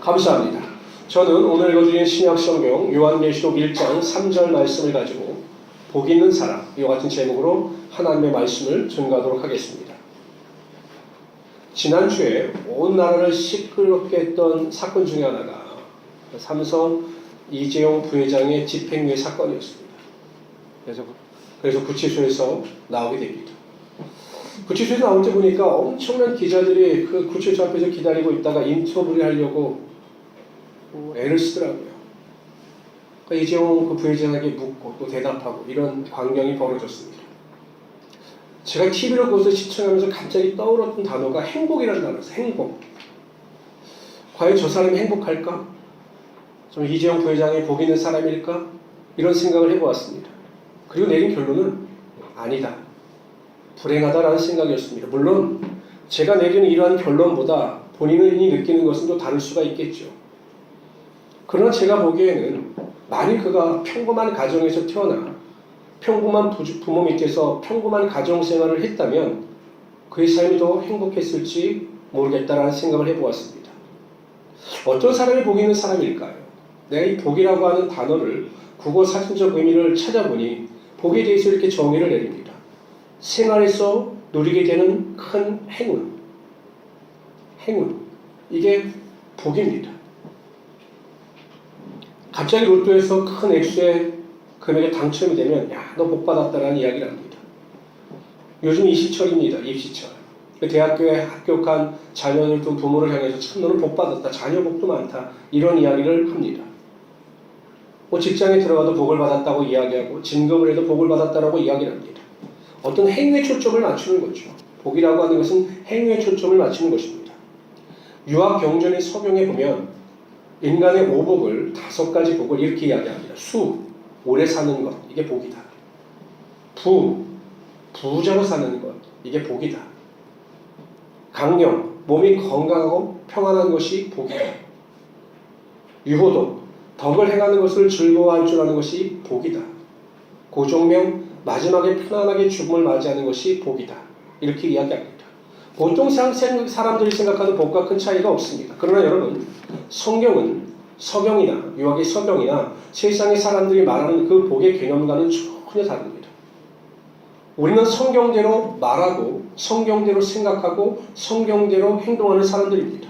감사합니다. 저는 오늘 읽어드린 신약성경 요한계시록 1장 3절 말씀을 가지고 복 있는 사람 이와 같은 제목으로 하나님의 말씀을 전가하도록 하겠습니다. 지난주에 온 나라를 시끄럽게 했던 사건 중에 하나가 삼성 이재용 부회장의 집행유예 사건이었습니다. 그래서 그래서 구치소에서 나오게 됩니다. 구치소에서 나올 때 보니까 엄청난 기자들이 그 구치소 앞에서 기다리고 있다가 인터뷰를 하려고 뭐 애를 쓰더라고요. 그러니까 이재용 그 부회장에게 묻고 또 대답하고 이런 광경이 벌어졌습니다. 제가 TV를 그것을 시청하면서 갑자기 떠올랐던 단어가 행복이라는 단어였어요. 행복. 과연 저 사람이 행복할까? 좀 이재용 부회장이 복 있는 사람일까? 이런 생각을 해보았습니다. 그리고 내린 결론은 아니다. 불행하다라는 생각이었습니다. 물론 제가 내리는 이러한 결론보다 본인이 느끼는 것은 또 다를 수가 있겠죠. 그러나 제가 보기에는 만일 그가 평범한 가정에서 태어나 평범한 부- 부모 밑에서 평범한 가정 생활을 했다면 그의 삶이 더 행복했을지 모르겠다라는 생각을 해보았습니다. 어떤 사람이 복 있는 사람일까요? 내가 이 복이라고 하는 단어를 국어 사전적 의미를 찾아보니 복에 대해서 이렇게 정의를 내립니다. 생활에서 누리게 되는 큰 행운. 행운. 이게 복입니다. 갑자기 로또에서 큰 액수의 금액에 당첨이 되면 야, 너 복 받았다라는 이야기를 합니다. 요즘 입시철입니다. 입시철. 그 대학교에 합격한 자녀들도 부모를 향해서 참 너는 복 받았다. 자녀 복도 많다. 이런 이야기를 합니다. 뭐 직장에 들어가도 복을 받았다고 이야기하고 진급을 해도 복을 받았다라고 이야기를 합니다. 어떤 행위에 초점을 맞추는 거죠. 복이라고 하는 것은 행위에 초점을 맞추는 것입니다. 유학 경전의 서경에 보면 인간의 오복을 다섯 가지 복을 이렇게 이야기합니다. 수, 오래 사는 것, 이게 복이다. 부, 부자로 사는 것, 이게 복이다. 강령, 몸이 건강하고 평안한 것이 복이다. 유호도, 덕을 행하는 것을 즐거워할 줄 아는 것이 복이다. 고종명, 마지막에 편안하게 죽음을 맞이하는 것이 복이다. 이렇게 이야기합니다. 보통 사람들이 생각하는 복과 큰 차이가 없습니다. 그러나 여러분, 성경은 서경이나 유학의 서경이나 세상의 사람들이 말하는 그 복의 개념과는 전혀 다릅니다. 우리는 성경대로 말하고 성경대로 생각하고 성경대로 행동하는 사람들입니다.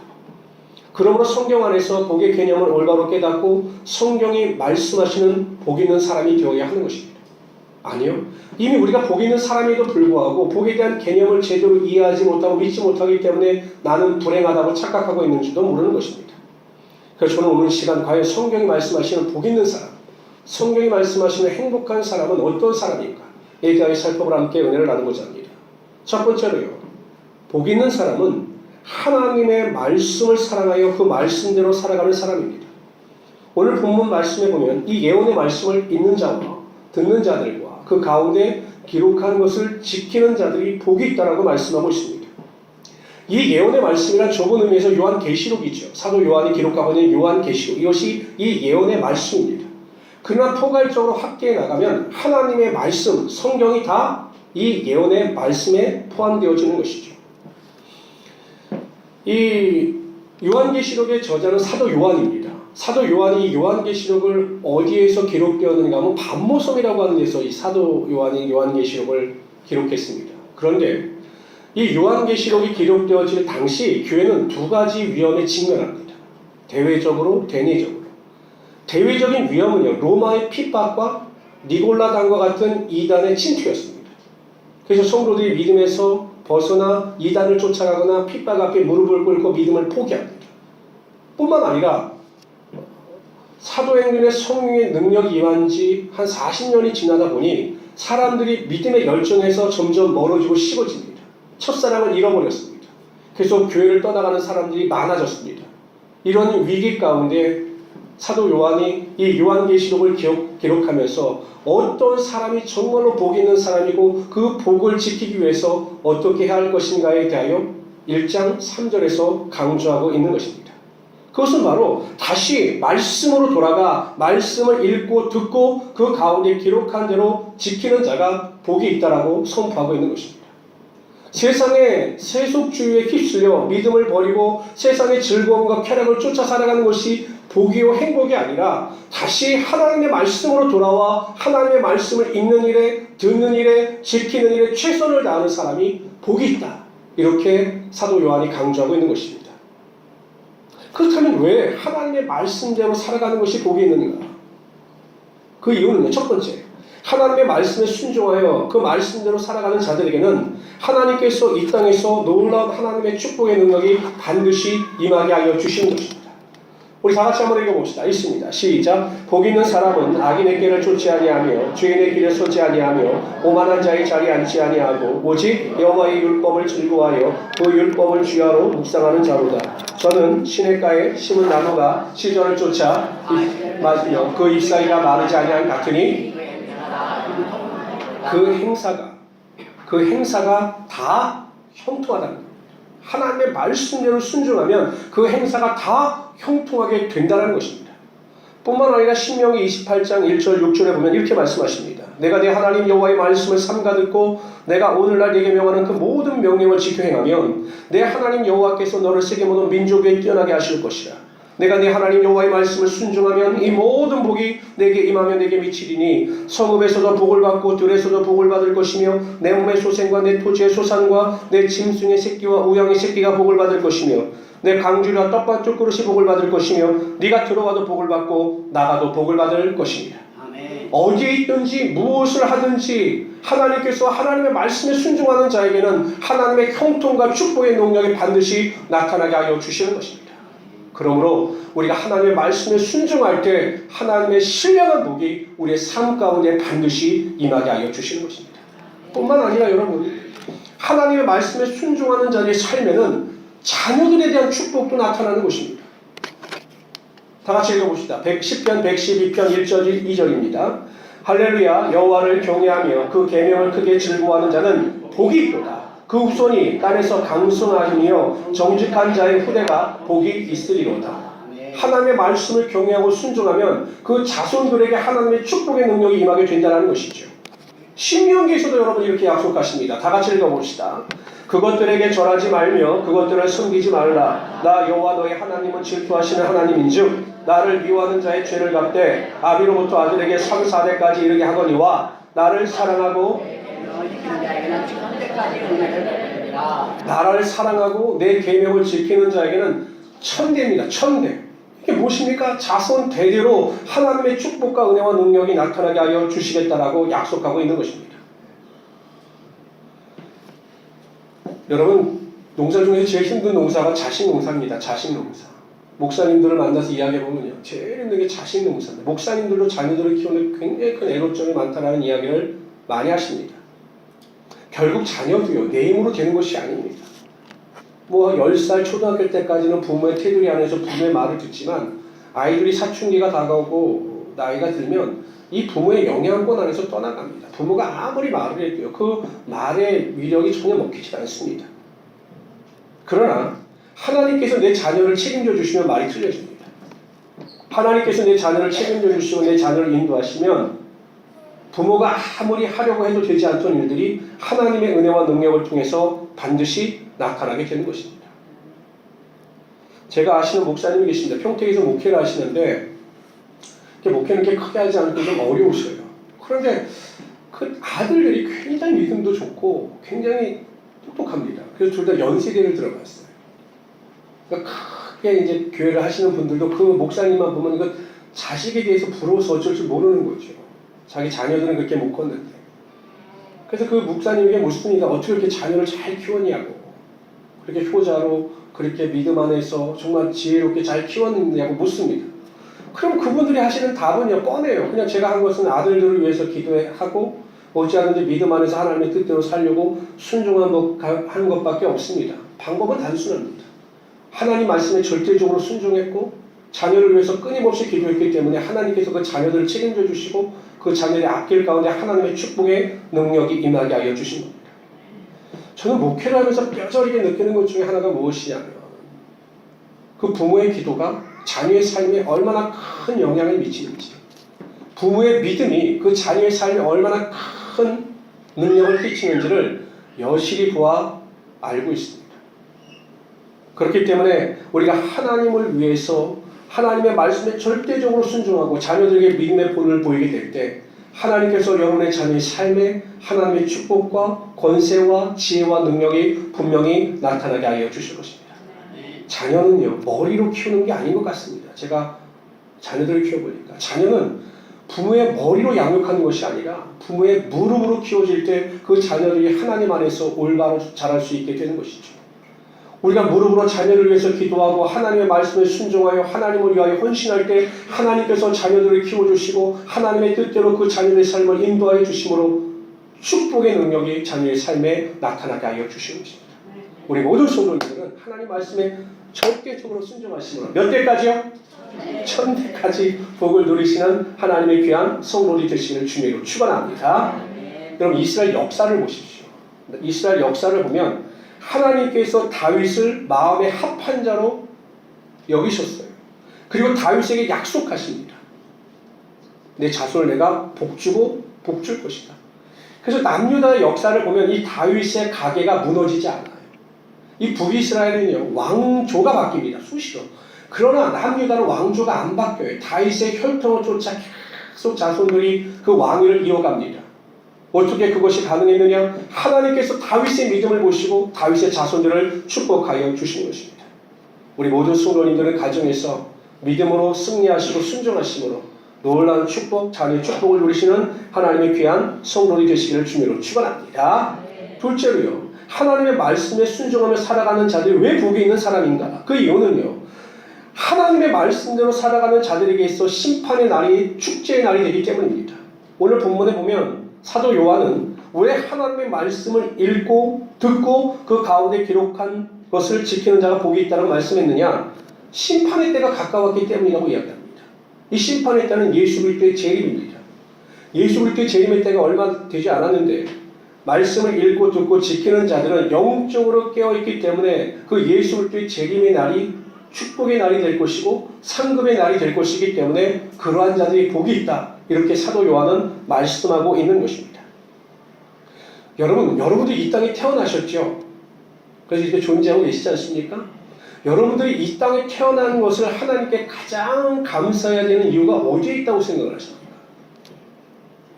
그러므로 성경 안에서 복의 개념을 올바로 깨닫고 성경이 말씀하시는 복 있는 사람이 되어야 하는 것입니다. 아니요. 이미 우리가 복 있는 사람에도 불구하고 복에 대한 개념을 제대로 이해하지 못하고 믿지 못하기 때문에 나는 불행하다고 착각하고 있는지도 모르는 것입니다. 그래서 저는 오늘 시간 과연 성경이 말씀하시는 복 있는 사람, 성경이 말씀하시는 행복한 사람은 어떤 사람인가? 에 대하여 살펴보라 함께 은혜를 나누고자 합니다. 첫 번째로요. 복 있는 사람은 하나님의 말씀을 사랑하여 그 말씀대로 살아가는 사람입니다. 오늘 본문 말씀에 보면 이 예언의 말씀을 읽는 자와 듣는 자들과 그 가운데 기록한 것을 지키는 자들이 복이 있다라고 말씀하고 있습니다. 이 예언의 말씀이란 좁은 의미에서 요한 계시록이죠. 사도 요한이 기록하고 있는 요한 계시록 이것이 이 예언의 말씀입니다. 그러나 포괄적으로 합계해 나가면 하나님의 말씀, 성경이 다 이 예언의 말씀에 포함되어지는 것이죠. 이 요한계시록의 저자는 사도 요한입니다. 사도 요한이 이 요한계시록을 어디에서 기록되었는가 하면 반모섬이라고 하는 데서 이 사도 요한이 요한계시록을 기록했습니다. 그런데 이 요한계시록이 기록되어질 당시 교회는 두 가지 위험에 직면합니다. 대외적으로, 대내적으로. 대외적인 위험은요, 로마의 핍박과 니골라당과 같은 이단의 침투였습니다. 그래서 성도들이 믿음에서 벗어나 이단을 쫓아가거나 핍박 앞에 무릎을 꿇고 믿음을 포기합니다. 뿐만 아니라 사도행전의 성령의 능력이 임한 지 한 40년이 지나다 보니 사람들이 믿음의 열정에서 점점 멀어지고 식어집니다. 첫사랑을 잃어버렸습니다. 그래서 교회를 떠나가는 사람들이 많아졌습니다. 이런 위기 가운데 사도 요한이 이 요한계시록을 기록, 기록하면서 어떤 사람이 정말로 복 있는 사람이고 그 복을 지키기 위해서 어떻게 해야 할 것인가에 대하여 1장 3절에서 강조하고 있는 것입니다. 그것은 바로 다시 말씀으로 돌아가 말씀을 읽고 듣고 그 가운데 기록한 대로 지키는 자가 복이 있다라고 선포하고 있는 것입니다. 세상의 세속주의에 휩쓸려 믿음을 버리고 세상의 즐거움과 쾌락을 쫓아 살아가는 것이 복이요 행복이 아니라 다시 하나님의 말씀으로 돌아와 하나님의 말씀을 읽는 일에 듣는 일에 지키는 일에 최선을 다하는 사람이 복이 있다. 이렇게 사도 요한이 강조하고 있는 것입니다. 그렇다면 왜 하나님의 말씀대로 살아가는 것이 복이 있는가? 그 이유는요. 첫 번째, 하나님의 말씀에 순종하여 그 말씀대로 살아가는 자들에게는 하나님께서 이 땅에서 놀라운 하나님의 축복의 능력이 반드시 임하게 하여 주시는 것입니다. 우리 다 같이 한번 읽어봅시다. 있습니다. 시작. 복 있는 사람은 악인의 길을 쫓지 아니하며 죄인의 길에 서지 아니하며 오만한 자의 자리에 앉지 아니하고 오직 여호와의 율법을 즐거워하여 그 율법을 주야로 묵상하는 자로다. 저는 시냇가에 심은 나무가 시절을 쫓아 잎 맞으며 그 잎사귀가 마르지 아니한 같으니 그 행사가 그 행사가 다 형통하다는 겁니다. 하나님의 말씀대로 순종하면 그 행사가 다 형통하게 된다는 것입니다. 뿐만 아니라 신명기 28장 1절 6절에 보면 이렇게 말씀하십니다. 내가 내 하나님 여호와의 말씀을 삼가 듣고 내가 오늘날 네게 명하는 그 모든 명령을 지켜 행하면 내 하나님 여호와께서 너를 세계 모든 민족 위에 뛰어나게 하실 것이라. 내가 네 하나님 여호와의 말씀을 순종하면 이 모든 복이 내게 임하며 내게 미치리니 성읍에서도 복을 받고 들에서도 복을 받을 것이며 내 몸의 소생과 내 토지의 소산과 내 짐승의 새끼와 우양의 새끼가 복을 받을 것이며 내 강주리와 떡밭 그릇이 복을 받을 것이며 네가 들어가도 복을 받고 나가도 복을 받을 것입니다. 아멘. 어디에 있든지 무엇을 하든지 하나님께서 하나님의 말씀에 순종하는 자에게는 하나님의 형통과 축복의 능력이 반드시 나타나게 하여 주시는 것입니다. 그러므로 우리가 하나님의 말씀에 순종할 때 하나님의 신령한 복이 우리의 삶 가운데 반드시 임하게 하여 주시는 것입니다. 뿐만 아니라 여러분 하나님의 말씀에 순종하는 자의 삶에는 자녀들에 대한 축복도 나타나는 것입니다. 다 같이 읽어봅시다. 110편 112편 1절 2절입니다. 할렐루야 여호와를 경외하며 그 계명을 크게 즐거워하는 자는 복이 있도다. 그 후손이 땅에서 강성하시며 정직한 자의 후대가 복이 있으리로다. 하나님의 말씀을 경외하고 순종하면 그 자손들에게 하나님의 축복의 능력이 임하게 된다는 것이죠. 신명기에서도 여러분 이렇게 약속하십니다. 다 같이 읽어봅시다. 그것들에게 절하지 말며 그것들을 숨기지 말라. 나 여호와 너의 하나님은 질투하시는 하나님인즉 나를 미워하는 자의 죄를 갚되 아비로부터 아들에게 3, 4대까지 이르게 하거니와 나를 사랑하고 베푸리라. 나를 사랑하고 내 계명을 지키는 자에게는 천대입니다. 천대. 이게 무엇입니까? 자손 대대로 하나님의 축복과 은혜와 능력이 나타나게 하여 주시겠다라고 약속하고 있는 것입니다. 여러분 농사 중에서 제일 힘든 농사가 자식 농사입니다. 자식 농사. 목사님들을 만나서 이야기해 보면요, 제일 힘든 게 자식 농사입니다. 목사님들도 자녀들을 키우는 굉장히 큰 애로점이 많다라는 이야기를 많이 하십니다. 결국 자녀도요 내 힘으로 되는 것이 아닙니다. 뭐 10살 초등학교 때까지는 부모의 테두리 안에서 부모의 말을 듣지만 아이들이 사춘기가 다가오고 나이가 들면 이 부모의 영향권 안에서 떠나갑니다. 부모가 아무리 말을 해도요 그 말의 위력이 전혀 먹히지 않습니다. 그러나 하나님께서 내 자녀를 책임져 주시면 말이 틀려집니다. 하나님께서 내 자녀를 책임져 주시고 내 자녀를 인도하시면 부모가 아무리 하려고 해도 되지 않던 일들이 하나님의 은혜와 능력을 통해서 반드시 나타나게 되는 것입니다. 제가 아시는 목사님이 계십니다. 평택에서 목회를 하시는데 목회는 이렇게 크게 하지 않고 좀 어려우셔요. 그런데 그 아들들이 굉장히 믿음도 좋고 굉장히 똑똑합니다. 그래서 둘 다 연세대를 들어갔어요. 그러니까 크게 이제 교회를 하시는 분들도 그 목사님만 보면 이거 자식에 대해서 부러워서 어쩔 줄 모르는 거죠. 자기 자녀들은 그렇게 못 컸는데. 그래서 그 목사님에게 묻습니다. 어떻게 이렇게 자녀를 잘 키웠냐고. 그렇게 효자로 그렇게 믿음 안에서 정말 지혜롭게 잘 키웠느냐고 묻습니다. 그럼 그분들이 하시는 답은요 뻔해요. 그냥 제가 한 것은 아들들을 위해서 기도하고 못지않은데 믿음 안에서 하나님의 뜻대로 살려고 순종한 것 하는 것밖에 없습니다. 방법은 단순합니다. 하나님 말씀에 절대적으로 순종했고 자녀를 위해서 끊임없이 기도했기 때문에 하나님께서 그 자녀들을 책임져 주시고 그 자녀의 앞길 가운데 하나님의 축복의 능력이 임하게 하여 주신 겁니다. 저는 목회를 하면서 뼈저리게 느끼는 것 중에 하나가 무엇이냐면 그 부모의 기도가 자녀의 삶에 얼마나 큰 영향을 미치는지 부모의 믿음이 그 자녀의 삶에 얼마나 큰 능력을 끼치는지를 여실히 보아 알고 있습니다. 그렇기 때문에 우리가 하나님을 위해서 하나님의 말씀에 절대적으로 순종하고 자녀들에게 믿음의 본을 보이게 될 때 하나님께서 여러분의 자녀의 삶에 하나님의 축복과 권세와 지혜와 능력이 분명히 나타나게 하여 주실 것입니다. 자녀는요 머리로 키우는 게 아닌 것 같습니다. 제가 자녀들을 키워보니까 자녀는 부모의 머리로 양육하는 것이 아니라 부모의 무릎으로 키워질 때 그 자녀들이 하나님 안에서 올바로 자랄 수 있게 되는 것이죠. 우리가 무릎으로 자녀를 위해서 기도하고 하나님의 말씀에 순종하여 하나님을 위하여 헌신할 때 하나님께서 자녀들을 키워주시고 하나님의 뜻대로 그 자녀의 삶을 인도하여 주심으로 축복의 능력이 자녀의 삶에 나타나게 하여 주시는 것입니다. 우리 모든 성도님들은 하나님 말씀에 절대적으로 순종하심으로 몇 대까지요? 천대까지 복을 누리시는 하나님의 귀한 성도들이 되시는 주님으로 축원합니다. 여러분 이스라엘 역사를 보십시오. 이스라엘 역사를 보면 하나님께서 다윗을 마음의 합한 자로 여기셨어요. 그리고 다윗에게 약속하십니다. 내 자손을 내가 복주고 복줄 것이다. 그래서 남유다의 역사를 보면 이 다윗의 가계가 무너지지 않아요. 이 북이스라엘은요 왕조가 바뀝니다. 수시로. 그러나 남유다는 왕조가 안 바뀌어요. 다윗의 혈통을 쫓아 계속 자손들이 그 왕위를 이어갑니다. 어떻게 그것이 가능했느냐? 하나님께서 다윗의 믿음을 보시고 다윗의 자손들을 축복하여 주신 것입니다. 우리 모든 성도님들은 가정에서 믿음으로 승리하시고 순종하심으로 놀라운 축복, 자녀의 축복을 누리시는 하나님의 귀한 성도들이 되시기를 주님으로 축원합니다. 둘째로요. 하나님의 말씀에 순종하며 살아가는 자들이 왜 복이 있는 사람인가? 그 이유는요. 하나님의 말씀대로 살아가는 자들에게 있어 심판의 날이 축제의 날이 되기 때문입니다. 오늘 본문에 보면 사도 요한은 왜 하나님의 말씀을 읽고 듣고 그 가운데 기록한 것을 지키는 자가 복이 있다고 말씀했느냐? 심판의 때가 가까웠기 때문이라고 이야기합니다. 이 심판의 때는 예수 그리스도의 재림입니다. 예수 그리스도의 재림의 때가 얼마 되지 않았는데 말씀을 읽고 듣고 지키는 자들은 영적으로 깨어 있기 때문에 그 예수 그리스도의 재림의 날이 축복의 날이 될 것이고 상급의 날이 될 것이기 때문에 그러한 자들이 복이 있다. 이렇게 사도 요한은 말씀하고 있는 것입니다. 여러분, 여러분들이 이 땅에 태어나셨죠? 그래서 이렇게 존재하고 계시지 않습니까? 여러분들이 이 땅에 태어난 것을 하나님께 가장 감사해야 되는 이유가 어디에 있다고 생각을 하십니까?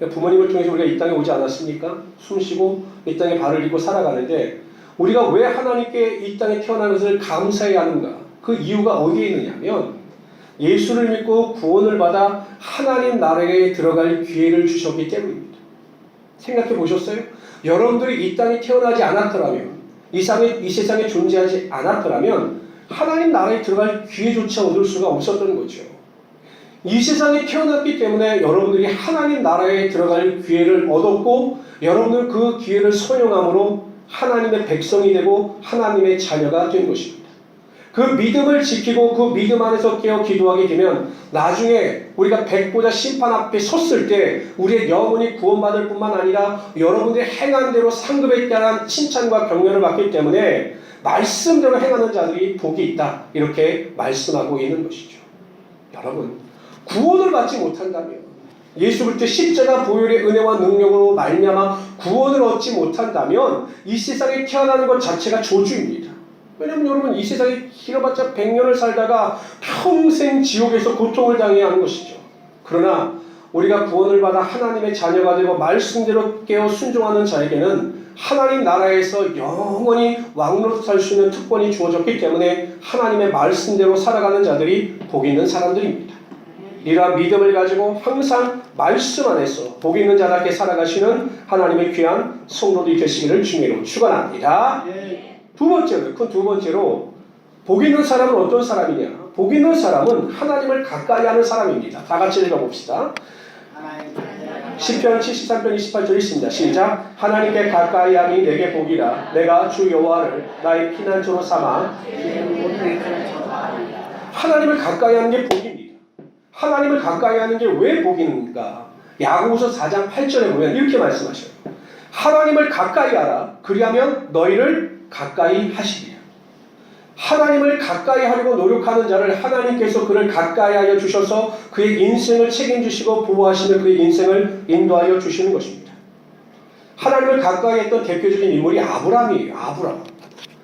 부모님을 통해서 우리가 이 땅에 오지 않았습니까? 숨 쉬고 이 땅에 발을 딛고 살아가는데 우리가 왜 하나님께 이 땅에 태어난 것을 감사해야 하는가? 그 이유가 어디에 있느냐면 예수를 믿고 구원을 받아 하나님 나라에 들어갈 기회를 주셨기 때문입니다. 생각해 보셨어요? 여러분들이 이 땅에 태어나지 않았더라면 이 세상에, 이 세상에 존재하지 않았더라면 하나님 나라에 들어갈 기회조차 얻을 수가 없었던 거죠. 이 세상에 태어났기 때문에 여러분들이 하나님 나라에 들어갈 기회를 얻었고 여러분은 그 기회를 선용함으로 하나님의 백성이 되고 하나님의 자녀가 된 것입니다. 그 믿음을 지키고 그 믿음 안에서 깨어 기도하게 되면 나중에 우리가 백보자 심판 앞에 섰을 때 우리의 영혼이 구원받을 뿐만 아니라 여러분들이 행한 대로 상급에 따른 칭찬과 격려를 받기 때문에 말씀대로 행하는 자들이 복이 있다 이렇게 말씀하고 있는 것이죠. 여러분 구원을 받지 못한다면 예수 그리스도 십자가 보혈의 은혜와 능력으로 말미암아 구원을 얻지 못한다면 이 세상에 태어나는 것 자체가 조주입니다. 왜냐하면 여러분 이 세상에 길어봤자 100년을 살다가 평생 지옥에서 고통을 당해야 하는 것이죠. 그러나 우리가 구원을 받아 하나님의 자녀가 되고 말씀대로 깨어 순종하는 자에게는 하나님 나라에서 영원히 왕으로 살 수 있는 특권이 주어졌기 때문에 하나님의 말씀대로 살아가는 자들이 복 있는 사람들입니다. 이러한 믿음을 가지고 항상 말씀 안에서 복 있는 자답게 살아가시는 하나님의 귀한 성도들이 되시기를 주님으로 축원합니다. 두 번째로 큰두 번째로 복 있는 사람은 어떤 사람이냐? 복 있는 사람은 하나님을 가까이 하는 사람입니다. 다 같이 읽어봅시다. 시편 73편 28절 있습니다. 시작. 하나님께 가까이 하니 내게 복이라. 내가 주 여호와를 나의 피난처로 삼아 하나님을 가까이 하는 게 복입니다. 하나님을 가까이 하는 게 왜 복인가? 야고보서 4장 8절에 보면 이렇게 말씀하셔요. 하나님을 가까이 하라. 그리하면 너희를 가까이 하시리라. 하나님을 가까이 하려고 노력하는 자를 하나님께서 그를 가까이 하여 주셔서 그의 인생을 책임지시고 보호하시며 그의 인생을 인도하여 주시는 것입니다. 하나님을 가까이 했던 대표적인 인물이 아브라함이에요. 아브라함.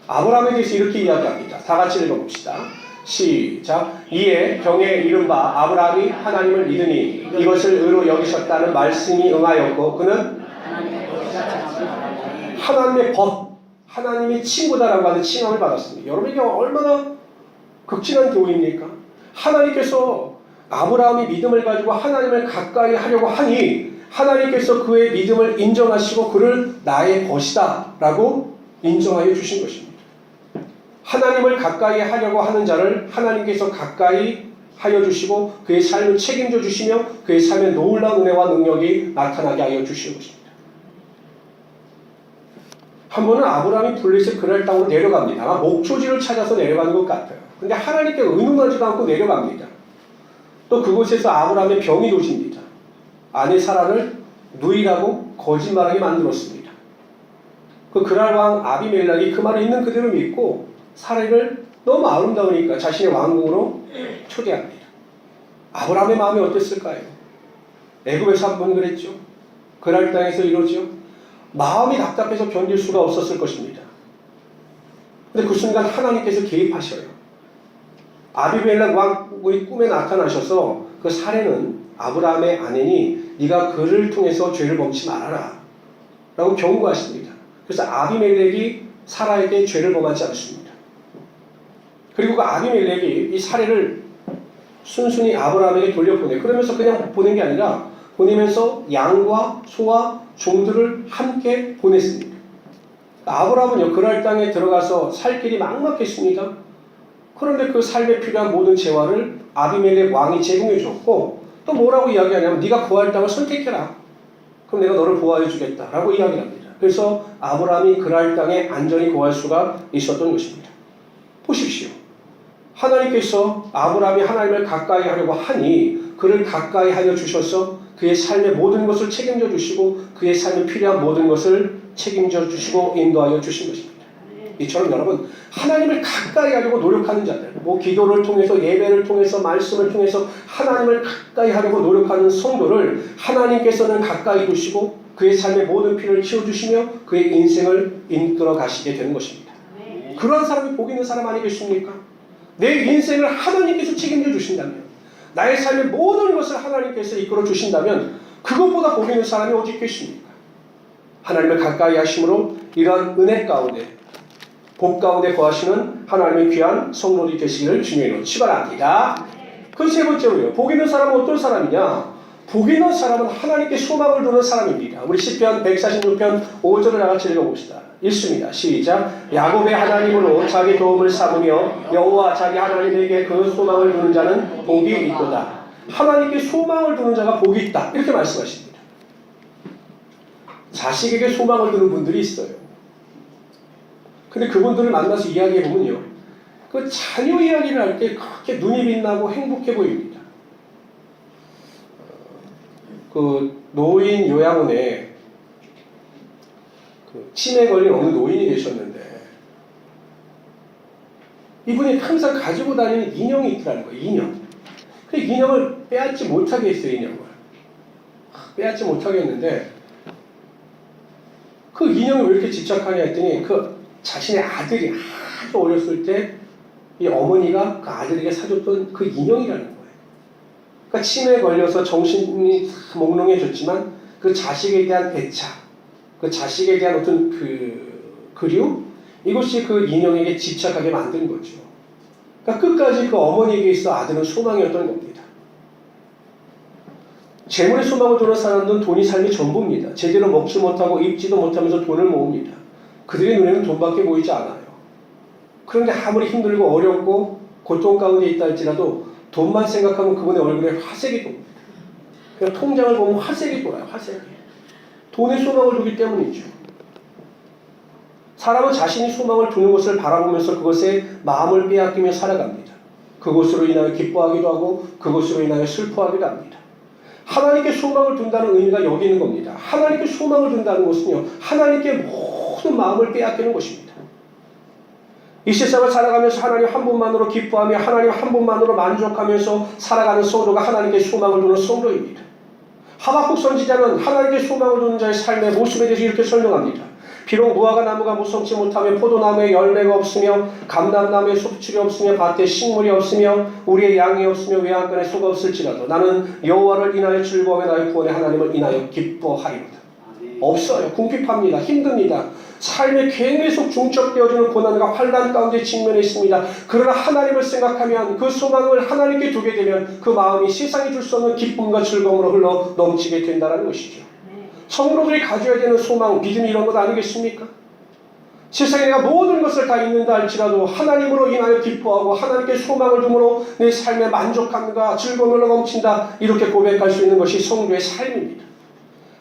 아브라함에 대해서 이렇게 이야기합니다. 다 같이 읽어봅시다. 시작. 이에 경에 이른바 아브라함이 하나님을 믿으니 이것을 의로 여기셨다는 말씀이 응하였고 그는 하나님의 법, 하나님의 친구다라고 하는 칭함을 받았습니다. 여러분 이게 얼마나 극진한 교훈입니까? 하나님께서 아브라함이 믿음을 가지고 하나님을 가까이 하려고 하니 하나님께서 그의 믿음을 인정하시고 그를 나의 것이다 라고 인정하여 주신 것입니다. 하나님을 가까이 하려고 하는 자를 하나님께서 가까이 하여 주시고 그의 삶을 책임져 주시며 그의 삶에 놀라운 은혜와 능력이 나타나게 하여 주시는 것입니다. 한 번은 아브라함이 블레셋 그랄 땅으로 내려갑니다. 목초지를 찾아서 내려가는 것 같아요. 근데 하나님께 의논하지도 않고 내려갑니다. 또 그곳에서 아브라함의 병이 도집니다. 아내 사라를 누이라고 거짓말하게 만들었습니다. 그 그랄 왕 아비멜렉이 그 말을 있는 그대로 믿고 사라를 너무 아름다우니까 자신의 왕궁으로 초대합니다. 아브라함의 마음이 어땠을까요? 애굽에서 한 번 그랬죠. 그랄 땅에서 이러죠. 마음이 답답해서 견딜 수가 없었을 것입니다. 근데 그 순간 하나님께서 개입하셔요. 아비멜렉 왕의 꿈에 나타나셔서 그 사례는 아브라함의 아내니 네가 그를 통해서 죄를 범치 말아라 라고 경고하십니다. 그래서 아비멜렉이 사라에게 죄를 범하지 않습니다. 그리고 그 아비멜렉이 이 사례를 순순히 아브라함에게 돌려보내 그러면서 그냥 보낸 게 아니라 보내면서 양과 소와 종들을 함께 보냈습니다. 아브라함은 요 그랄 땅에 들어가서 살 길이 막막했습니다. 그런데 그 삶에 필요한 모든 재화를 아비멜렉 왕이 제공해 줬고 또 뭐라고 이야기하냐면 네가 구할 땅을 선택해라. 그럼 내가 너를 보호해 주겠다라고 이야기합니다. 그래서 아브라함이 그랄 땅에 안전히 구할 수가 있었던 것입니다. 보십시오. 하나님께서 아브라함이 하나님을 가까이 하려고 하니 그를 가까이 하여 주셔서 그의 삶의 모든 것을 책임져 주시고 그의 삶에 필요한 모든 것을 책임져 주시고 인도하여 주신 것입니다. 이처럼 여러분 하나님을 가까이 하려고 노력하는 자들, 뭐 기도를 통해서 예배를 통해서 말씀을 통해서 하나님을 가까이 하려고 노력하는 성도를 하나님께서는 가까이 두시고 그의 삶의 모든 피를 치워주시며 그의 인생을 이끌어 가시게 되는 것입니다. 그러한 사람이 복 있는 사람 아니겠습니까? 내 인생을 하나님께서 책임져 주신다면 나의 삶의 모든 것을 하나님께서 이끌어 주신다면 그것보다 복 있는 사람이 어디 있겠습니까? 하나님을 가까이 하심으로 이러한 은혜 가운데 복 가운데 거하시는 하나님의 귀한 성도들이 되시기를 주님으로 축원합니다. 그 세 번째로요. 복 있는 사람은 어떤 사람이냐? 복 있는 사람은 하나님께 소망을 두는 사람입니다. 우리 시편 146편 5절을 나같이 읽어봅시다. 읽습니다. 시작. 야곱의 하나님으로 자기 도움을 삼으며 여호와 자기 하나님에게 그 소망을 두는 자는 복이 있도다. 하나님께 소망을 두는 자가 복이 있다. 이렇게 말씀하십니다. 자식에게 소망을 두는 분들이 있어요. 근데 그분들을 만나서 이야기해 보면요. 그 자녀 이야기를 할 때 그렇게 눈이 빛나고 행복해 보입니다. 그 노인 요양원에 그 치매 걸린 어느 노인이 계셨는데 이분이 항상 가지고 다니는 인형이 있더라는 거예요. 인형. 그 인형을 빼앗지 못하게 했어요. 인형을. 빼앗지 못하게 했는데 그 인형이 왜 이렇게 집착하냐 했더니 그 자신의 아들이 아주 어렸을 때 이 어머니가 그 아들에게 사줬던 그 인형이라는 거예요. 그러니까 치매에 걸려서 정신이 몽롱해졌지만 그 자식에 대한 애착, 그 자식에 대한 어떤 그 그리움 이것이 그 인형에게 집착하게 만든 거죠. 그러니까 끝까지 그 어머니에게 있어 아들은 소망이었던 겁니다. 재물의 소망을 두는 사람들은 돈이 삶의 전부입니다. 제대로 먹지 못하고 입지도 못하면서 돈을 모읍니다. 그들의 눈에는 돈밖에 보이지 않아요. 그런데 아무리 힘들고 어렵고 고통 가운데 있다 할지라도 돈만 생각하면 그분의 얼굴에 화색이 돕니다. 통장을 보면 화색이 돌아요. 화색이. 돈에 소망을 두기 때문이죠. 사람은 자신이 소망을 두는 것을 바라보면서 그것에 마음을 빼앗기며 살아갑니다. 그것으로 인하여 기뻐하기도 하고 그것으로 인하여 슬퍼하기도 합니다. 하나님께 소망을 둔다는 의미가 여기 있는 겁니다. 하나님께 소망을 둔다는 것은요, 하나님께 모든 마음을 빼앗기는 것입니다. 이 세상을 살아가면서 하나님 한 분만으로 기뻐하며 하나님 한 분만으로 만족하면서 살아가는 성도가 하나님께 소망을 두는 성도입니다. 하박국 선지자는 하나님께 소망을 두는 자의 삶의 모습에 대해서 이렇게 설명합니다. 비록 무화과 나무가 무성치 못하며 포도나무에 열매가 없으며 감람나무에 소출이 없으며 밭에 식물이 없으며 우리의 양이 없으며 외양간에 소가 없을지라도 나는 여호와를 인하여 즐거워하며 나의 구원의 하나님을 인하여 기뻐하리로다. 없어요. 궁핍합니다. 힘듭니다. 삶에 계속 중첩되어지는 고난과 환란 가운데 직면해 있습니다. 그러나 하나님을 생각하면 그 소망을 하나님께 두게 되면 그 마음이 세상이 줄 수 없는 기쁨과 즐거움으로 흘러 넘치게 된다는 것이죠. 성도들이 가져야 되는 소망, 믿음이 이런 것 아니겠습니까? 세상에 내가 모든 것을 다 잃는다 할지라도 하나님으로 인하여 기뻐하고 하나님께 소망을 둠으로 내 삶에 만족함과 즐거움으로 넘친다 이렇게 고백할 수 있는 것이 성도의 삶입니다.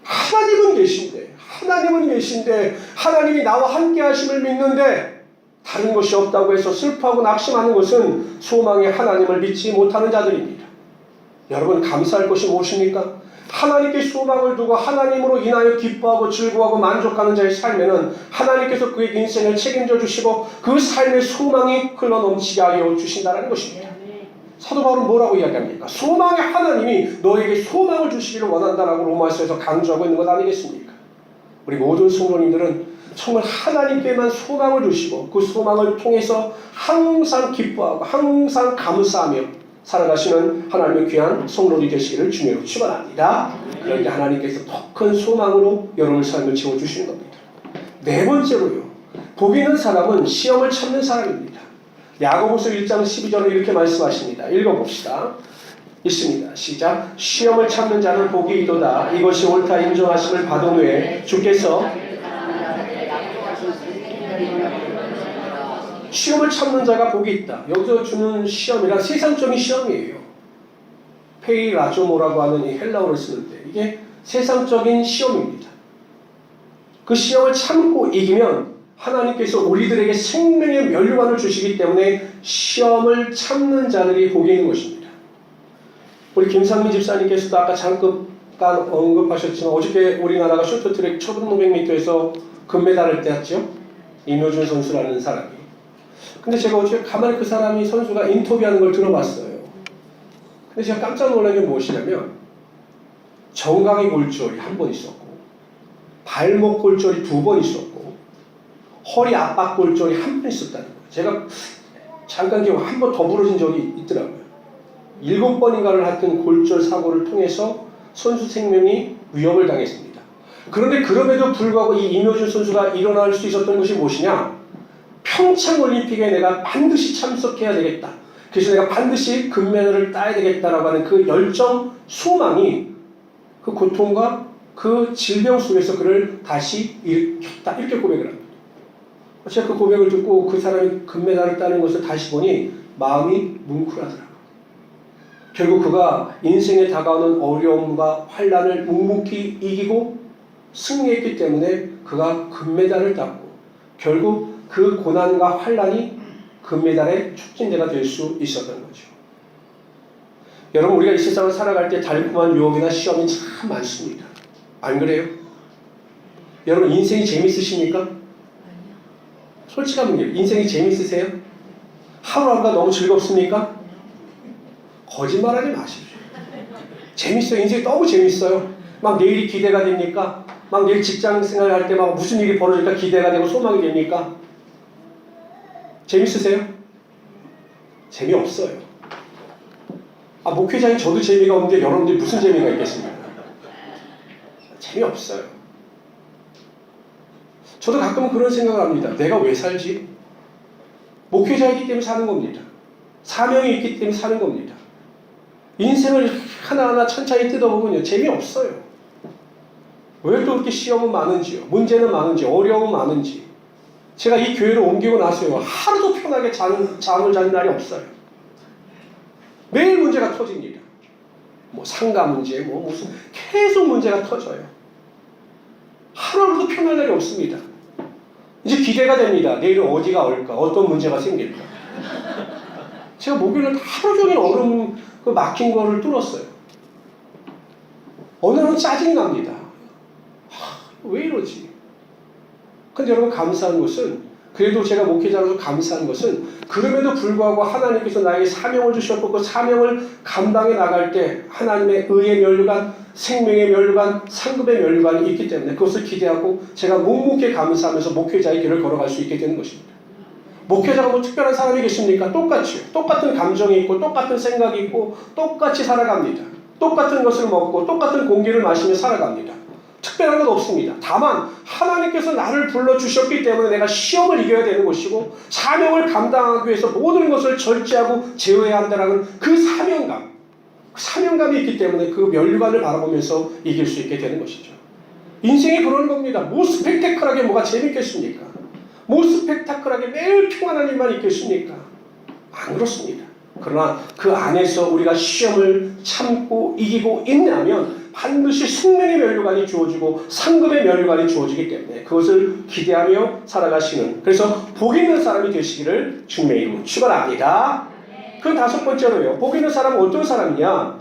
하나님은 계신데 하나님은 계신데 하나님이 나와 함께 하심을 믿는데 다른 것이 없다고 해서 슬퍼하고 낙심하는 것은 소망의 하나님을 믿지 못하는 자들입니다. 여러분 감사할 것이 무엇입니까? 하나님께 소망을 두고 하나님으로 인하여 기뻐하고 즐거워하고 만족하는 자의 삶에는 하나님께서 그의 인생을 책임져 주시고 그 삶의 소망이 흘러 넘치게 하여 주신다는 것입니다. 사도 바울은 뭐라고 이야기합니까? 소망의 하나님이 너에게 소망을 주시기를 원한다라고 로마서에서 강조하고 있는 것 아니겠습니까? 우리 모든 성도님들은 정말 하나님께만 소망을 두시고 그 소망을 통해서 항상 기뻐하고 항상 감사하며 살아가시는 하나님의 귀한 성도들이 되시기를 주님으로 축원합니다. 그런데 하나님께서 더 큰 소망으로 여러분의 삶을 채워주시는 겁니다. 네 번째로요. 복 있는 사람은 시험을 참는 사람입니다. 야고보서 1장 12절에 이렇게 말씀하십니다. 읽어봅시다. 있습니다. 시작. 시험을 참는 자는 복이 있도다. 이것이 옳다 인정하심을 받은 후에 주께서 시험을 참는 자가 복이 있다. 여기서 주는 시험이란 세상적인 시험이에요. 페이라조모라고 하는 이 헬라어를 쓰는데 이게 세상적인 시험입니다. 그 시험을 참고 이기면 하나님께서 우리들에게 생명의 면류관을 주시기 때문에 시험을 참는 자들이 복이 있는 것입니다. 우리 김상민 집사님께서도 아까 잠깐 언급하셨지만 어저께 우리나라가 쇼트트랙 1500m에서 금메달을 땄죠. 임효준 선수라는 사람이. 근데 제가 어저께 가만히 그 사람이 선수가 인터뷰하는 걸 들어봤어요. 근데 제가 깜짝 놀란 게 무엇이냐면 정강이 골절이 한 번 있었고 발목 골절이 두 번 있었고 허리 압박 골절이 한 번 있었다는 거예요. 제가 잠깐 기억 한번 더 부러진 적이 있더라고요. 일곱 번인가를 했던 골절 사고를 통해서 선수 생명이 위협을 당했습니다. 그런데 그럼에도 불구하고 이 임효준 선수가 일어날 수 있었던 것이 무엇이냐? 평창 올림픽에 내가 반드시 참석해야 되겠다. 그래서 내가 반드시 금메달을 따야 되겠다라고 하는 그 열정, 소망이 그 고통과 그 질병 속에서 그를 다시 일으켰다. 이렇게 고백을 합니다. 제가 그 고백을 듣고 그 사람이 금메달을 따는 것을 다시 보니 마음이 뭉클하더라고요. 결국 그가 인생에 다가오는 어려움과 환란을 묵묵히 이기고 승리했기 때문에 그가 금메달을 땄고 결국 그 고난과 환란이 금메달의 촉진제가 될 수 있었던 거죠. 여러분 우리가 이 세상을 살아갈 때 달콤한 유혹이나 시험이 참 많습니다. 안 그래요? 여러분 인생이 재밌으십니까? 솔직한 문제 인생이 재밌으세요? 하루하루가 너무 즐겁습니까? 거짓말하지 마십시오. 재밌어요. 인생이 너무 재밌어요. 막 내일이 기대가 됩니까? 막 내일 직장 생활 할 때 막 무슨 일이 벌어질까 기대가 되고 소망이 됩니까? 재밌으세요? 재미없어요. 아, 목회자인 저도 재미가 없는데 여러분들이 무슨 재미가 있겠습니까? 재미없어요. 저도 가끔은 그런 생각을 합니다. 내가 왜 살지? 목회자이기 때문에 사는 겁니다. 사명이 있기 때문에 사는 겁니다. 인생을 하나하나 천천히 뜯어보면요. 재미없어요. 왜또 그렇게 시험은 많은지요? 문제는 많은지, 어려움은 많은지. 제가 이 교회로 옮기고 나서요. 하루도 편하게 잠, 잠을 자는 날이 없어요. 매일 문제가 터집니다. 뭐 상가 문제, 뭐 무슨 계속 문제가 터져요. 하루도 편할 날이 없습니다. 이제 기대가 됩니다. 내일은 어디가 올까? 어떤 문제가 생길까? 제가 목요일날 하루 종일 얼음 그 막힌 거를 뚫었어요. 어느 날은 짜증이 납니다. 하, 왜 이러지? 근데 여러분 감사한 것은 그래도 제가 목회자로서 감사한 것은 그럼에도 불구하고 하나님께서 나에게 사명을 주셨고 그 사명을 감당해 나갈 때 하나님의 의의 면류관, 생명의 면류관, 상급의 면류관이 있기 때문에 그것을 기대하고 제가 묵묵히 감사하면서 목회자의 길을 걸어갈 수 있게 되는 것입니다. 목회자가 뭐 특별한 사람이 계십니까? 똑같이요. 똑같은 감정이 있고 똑같은 생각이 있고 똑같이 살아갑니다. 똑같은 것을 먹고 똑같은 공기를 마시며 살아갑니다. 특별한 건 없습니다. 다만 하나님께서 나를 불러 주셨기 때문에 내가 시험을 이겨야 되는 것이고 사명을 감당하기 위해서 모든 것을 절제하고 제어해야 한다는 그 사명감, 그 사명감이 있기 때문에 그 면류관을 바라보면서 이길 수 있게 되는 것이죠. 인생이 그런 겁니다. 뭐 스펙테클하게 뭐가 재밌겠습니까? 뭐 스펙타클하게 매일 평안한 일만 있겠습니까? 안 그렇습니다. 그러나 그 안에서 우리가 시험을 참고 이기고 인내하면 반드시 생명의 면류관이 주어지고 상급의 면류관이 주어지기 때문에 그것을 기대하며 살아가시는 그래서 복 있는 사람이 되시기를 주님의 이름으로 축원합니다. 그 다섯 번째로요. 복 있는 사람은 어떤 사람이냐?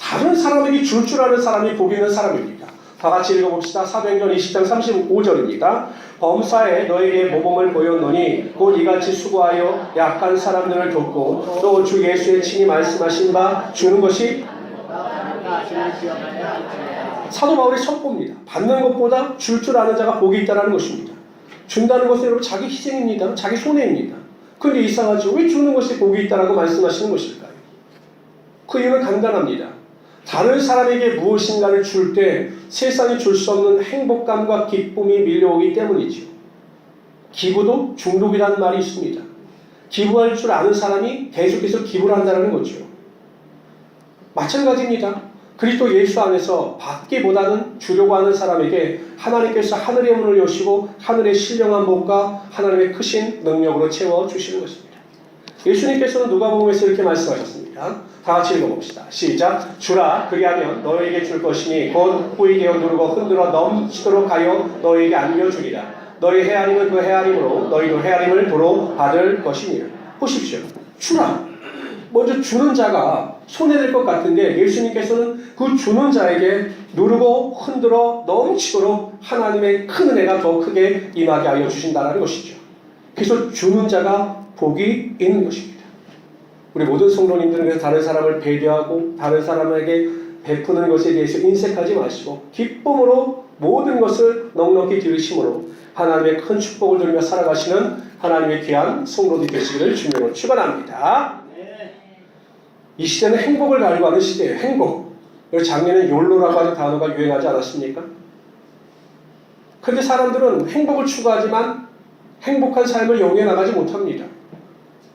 다른 사람에게 줄 줄 아는 사람이 복 있는 사람입니다. 다 같이 읽어봅시다. 사도행전 20장 35절입니다. 범사에 너에게 모범을 보였노니 곧 이같이 수고하여 약한 사람들을 돕고 또 주 예수의 친히 말씀하신 바 주는 것이 사도 바울의 선포입니다. 받는 것보다 줄줄 아는 자가 복이 있다는 것입니다. 준다는 것은 여러분 자기 희생입니다. 자기 손해입니다. 그런데 이상하죠. 왜 주는 것이 복이 있다라고 말씀하시는 것일까요? 그 이유는 간단합니다. 다른 사람에게 무엇인가를 줄 때 세상이 줄 수 없는 행복감과 기쁨이 밀려오기 때문이죠. 기부도 중독이라는 말이 있습니다. 기부할 줄 아는 사람이 계속해서 기부를 한다는 거죠. 마찬가지입니다. 그리스도 예수 안에서 받기보다는 주려고 하는 사람에게 하나님께서 하늘의 문을 여시고 하늘의 신령한 복과 하나님의 크신 능력으로 채워 주시는 것입니다. 예수님께서는 누가복음에서 이렇게 말씀하셨습니다. 다 같이 읽어봅시다. 시작. 주라 그리하면 너에게 줄 것이니 곧 후이되어 누르고 흔들어 넘치도록 하여 너에게 안겨주리라. 너희 헤아림은 그 헤아림으로 너희도 헤아림을 도로 받을 것이니라. 보십시오. 주라. 먼저 주는 자가 손해될 것 같은데 예수님께서는 그 주는 자에게 누르고 흔들어 넘치도록 하나님의 큰 은혜가 더 크게 임하게 하여 주신다는 것이죠. 그래서 주는 자가 복이 있는 것입니다. 우리 모든 성도님들은 그래서 다른 사람을 배려하고 다른 사람에게 베푸는 것에 대해서 인색하지 마시고 기쁨으로 모든 것을 넉넉히 들으심으로 하나님의 큰 축복을 누리며 살아가시는 하나님의 귀한 성도들 되시기를 주님으로 축원합니다. 이 시대는 행복을 갈구하는 시대예요. 행복. 그리고 작년에 욜로라고 하는 단어가 유행하지 않았습니까? 그런데 사람들은 행복을 추구하지만 행복한 삶을 영위해 나가지 못합니다.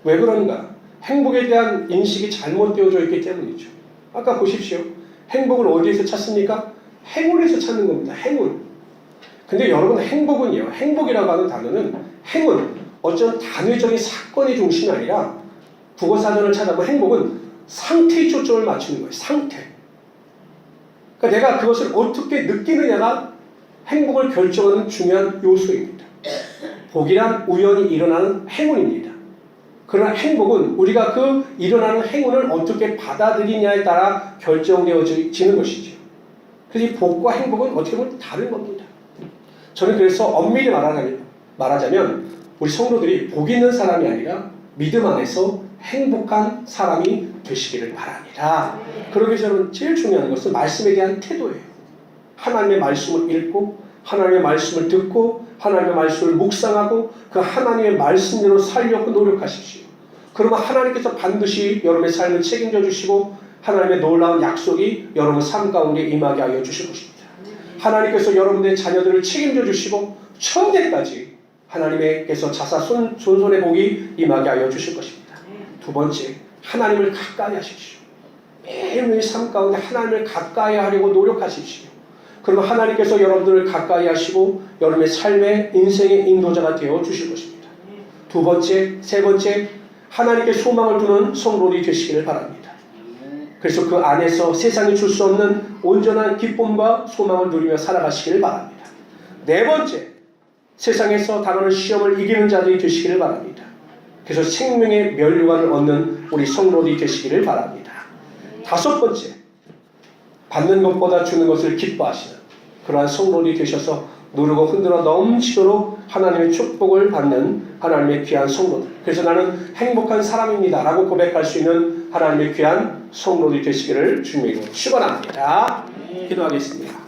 왜 그런가? 행복에 대한 인식이 잘못되어져 있기 때문이죠. 아까 보십시오. 행복을 어디에서 찾습니까? 행운에서 찾는 겁니다. 행운. 근데 여러분 행복은요. 행복이라고 하는 단어는 행운, 어쩐 단회적인 사건의 중심이 아니라 국어사전을 찾아보면 행복은 상태에 초점을 맞추는 거예요. 상태. 그러니까 내가 그것을 어떻게 느끼느냐가 행복을 결정하는 중요한 요소입니다. 복이란 우연히 일어나는 행운입니다. 그러나 행복은 우리가 그 일어나는 행운을 어떻게 받아들이냐에 따라 결정되어지는 것이죠. 그래서 이 복과 행복은 어떻게 보면 다른 겁니다. 저는 그래서 엄밀히 말하자면 우리 성도들이 복 있는 사람이 아니라 믿음 안에서 행복한 사람이 되시기를 바랍니다. 그러기 위해서 제일 중요한 것은 말씀에 대한 태도예요. 하나님의 말씀을 읽고 하나님의 말씀을 듣고 하나님의 말씀을 묵상하고 그 하나님의 말씀대로 살려고 노력하십시오. 그러면 하나님께서 반드시 여러분의 삶을 책임져 주시고 하나님의 놀라운 약속이 여러분 삶 가운데 임하게 하여 주실 것입니다. 하나님께서 여러분의 자녀들을 책임져 주시고 천대까지 하나님께서 자사 손, 손손의 복이 임하게 하여 주실 것입니다. 두 번째, 하나님을 가까이 하십시오. 매일매일 삶 가운데 하나님을 가까이 하려고 노력하십시오. 그러면 하나님께서 여러분들을 가까이 하시고 여러분의 삶의 인생의 인도자가 되어 주실 것입니다. 두 번째, 세 번째, 하나님께 소망을 두는 성도들이 되시기를 바랍니다. 그래서 그 안에서 세상이 줄 수 없는 온전한 기쁨과 소망을 누리며 살아가시기를 바랍니다. 네 번째, 세상에서 당하는 시험을 이기는 자들이 되시기를 바랍니다. 그래서 생명의 면류관을 얻는 우리 성도들이 되시기를 바랍니다. 다섯 번째, 받는 것보다 주는 것을 기뻐하시는 그러한 성도들이 되셔서 누르고 흔들어 넘치도록 하나님의 축복을 받는 하나님의 귀한 성도들. 그래서 나는 행복한 사람입니다. 라고 고백할 수 있는 하나님의 귀한 성도들이 되시기를 주님의 이름으로 축원합니다. 기도하겠습니다.